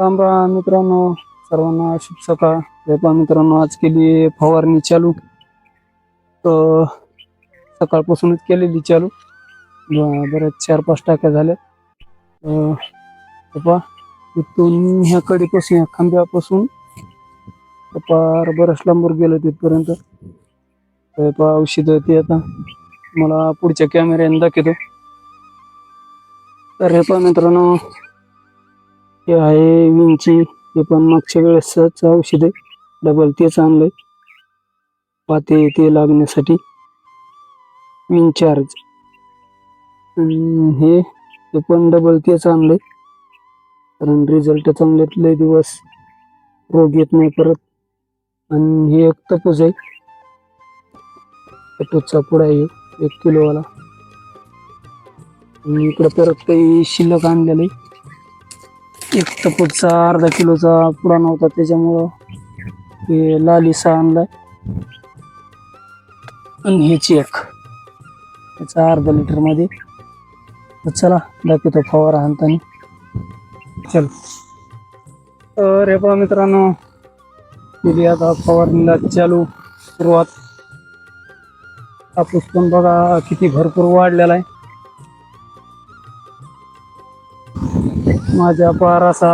राम राम मित्रांनो सर्वांना शुभ सकाळ. हे मित्रांनो आज केली फवारणी चालू. तर सकाळपासूनच केलेली चालू. बरेच चार पाच टाक्या झाल्या. अं, इथून ह्या कडेपासून ह्या खांब्यापासून पार बरंच लांबवर गेलं तिथपर्यंत. हे पहा औषधं ते आता मला पुढच्या कॅमेऱ्याने दाखवतो. तर हे पहा मित्रांनो हे आहे विंची हे पण मागच्या वेळेसच औषध आहे डबल तेच आणलंय. पाते ते लागण्यासाठी. विंचार्ज हे हे पण डबल तेच आणलंय. कारण रिझल्ट चांगले लय दिवस रोग येत नाही परत. आणि हे एक तपूज आहे. तपूजचा पुडा आहे. एक किलोवाला. आणि इकडं परत काही शिल्लक आणलेलं आहे. एक तपूचा अर्धा किलोचा पुडा नव्हता त्याच्यामुळं ते लालीसा आणलाय. आणि ह्याची एक त्याचा अर्धा लिटरमध्ये. तर चला दाखवतो फवारा हाणताना चल. तर हे पहा मित्रांनो केली आता फवारणीला चालू सुरुवात. कापूस पण बघा किती भरपूर वाढलेला आहे. माझ्या पार असा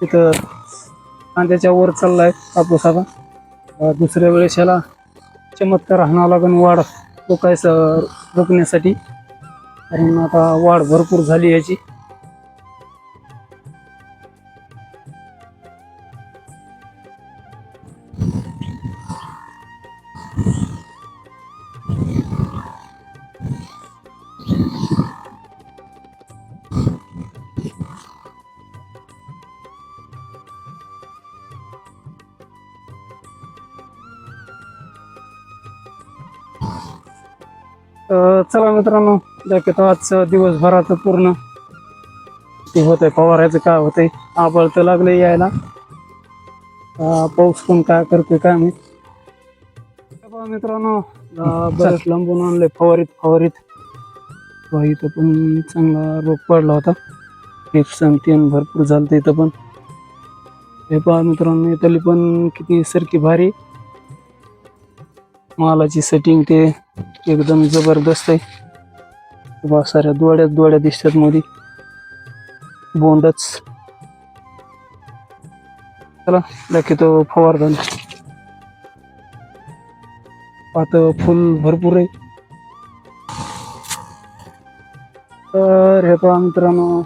तिथं कांद्याच्या वर चाललाय कापूस आता. दुसऱ्या वेळेस याला चमत्कार हाणावं लागेल वाढ रोखायचं रोखण्यासाठी. कारण आता वाढ भरपूर झाली याची तर चला मित्रांनो दाखवतो आजचं दिवसभराचं पूर्ण. ते होतंय फवारायचं काय होतंय आबळ तर लागलंय यायला. पाऊस पण काय करतोय काय मी मित्रांनो अं, बरंच लांबून आणलंय फवारीत फवारीत. इथं पण चांगला रोग पडला होता. एक तीन भरपूर झालं इथं पण. हे पहा मित्रांनो इथली पण किती सरकी भारी. मालाची सेटिंग ते एकदम जबरदस्त आहे. बा साऱ्या दोड्यात दोड्या दिसतात मध्ये. बोंडच. चला दाखवतो फवारदान. पात फुल भरपूर आहे. तर हे पहा मित्रांनो.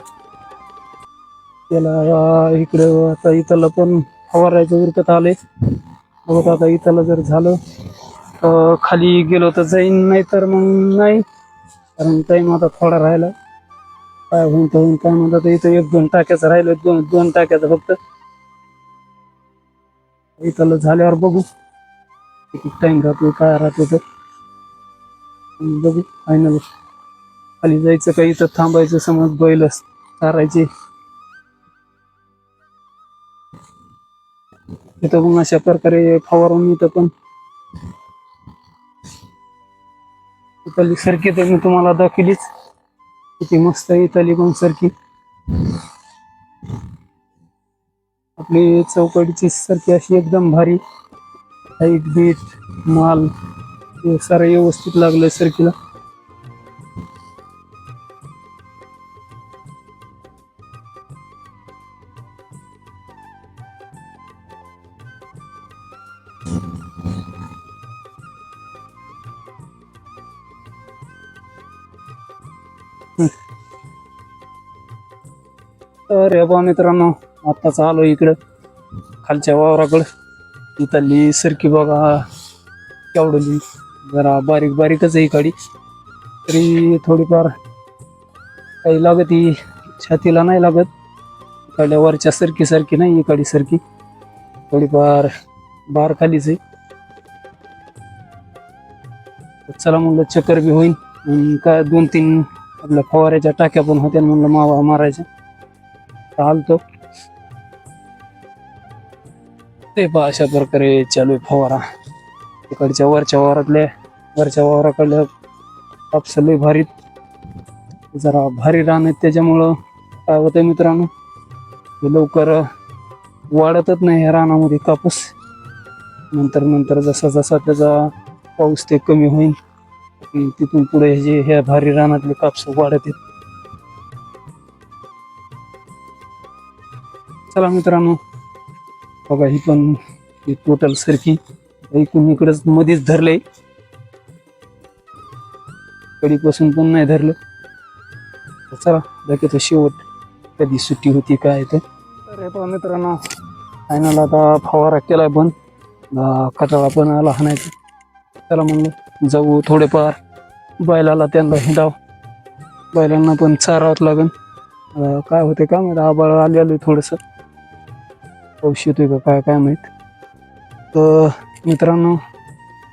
त्याला इकडं आता इथला पण फवारायचं उरकत आले बघत आता इथला जर झालं. खाली गेलो तर जाईन नाही तर मग नाही. कारण टाईम आता थोडा राहिला. काय होईन तर होईन काय म्हणतात इथं एक दोन टाक्याचं राहिलं दोन दोन टाक्याचं फक्त. इथं झाल्यावर बघू. किती टाइम राहतो काय राहतो तर बघू फायनल खाली जायचं का इथं थांबायचं समज बैलच चारायचे. इथं मग अशा प्रकारे फवारून इथं पण. इथली सरकी तर मी तुम्हाला दाखवलीच. किती मस्त आहे इथली पण सरकी आपली चौकडीची सरकी अशी एकदम भारी. हाईट बीट माल हे सारं व्यवस्थित लागलंय सरकीला तर हे बा मित्रांनो आत्ताच आलो इकडं खालच्या वावराकडं. इथली सरकी बघा केवढली जरा बारीक बारीकच आहे इकडी तरी थोडीफार काही लागत ही छातीला नाही लागत. इकडल्या वरच्या सरकी सारखी नाही इकडी सरकी. थोडीफार बार खालीच आहे. चला म्हणलं चक्कर बी होईल काय दोन तीन आपल्या फवाऱ्याच्या टाक्या पण होत्या म्हणलं मावा मारायच्या. चालतो. ते पहा अशा प्रकारे चालू आहे फवारा. तिकडच्या वरच्या वावरातल्या वरच्या वावराकडल्या कापस लय भारी जरा भारी रान आहेत त्याच्यामुळं काय होतंय मित्रांनो? हे लवकर वाढतच नाही ह्या रानामध्ये कापूस. नंतर नंतर जसा जसा त्याचा पाऊस ते कमी होईल. तिथून पुढे हे जे ह्या भारी रानातले कापस वाढत आहेत. चला मित्रांनो. बघा ही पण टोटल सरकी. ऐकून इकडंच मध्येच धरलंय कधीपासून पण नाही धरलं. तर चला दाखवतो शेवट कधी सुट्टी होती काय तर मित्रांनो फायनल आता फवारा केला पण अं, कटाळा पण आला हाणायचा चला म्हणलं जाऊ थोडेफार. बैलाला त्यांना हिंडाव. बैलांना पण चारावंच लागन. काय होते का माहिती? आबाळ आले आले थोडंसं. पाऊस येतोय का काय काय माहीत. तर मित्रांनो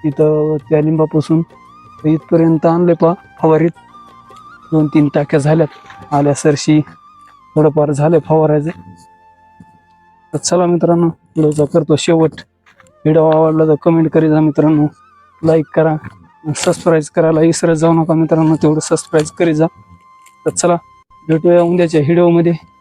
इथं त्या लिंबापासून इथपर्यंत आणले पा फवारीत. दोन तीन टाक्या झाल्यात. आल्या सरशी थोडंफार झालं फवारायचं. तर चला मित्रांनो व्हिडिओचा करतो शेवट. व्हिडिओ आवडला तर कमेंट करी जा मित्रांनो. लाईक करा. सबस्क्राईब करायला विसरत जाऊ नका मित्रांनो. तेवढं सबस्क्राईब करी जा. तर चला भेटूया उद्याच्या व्हिडिओमध्ये.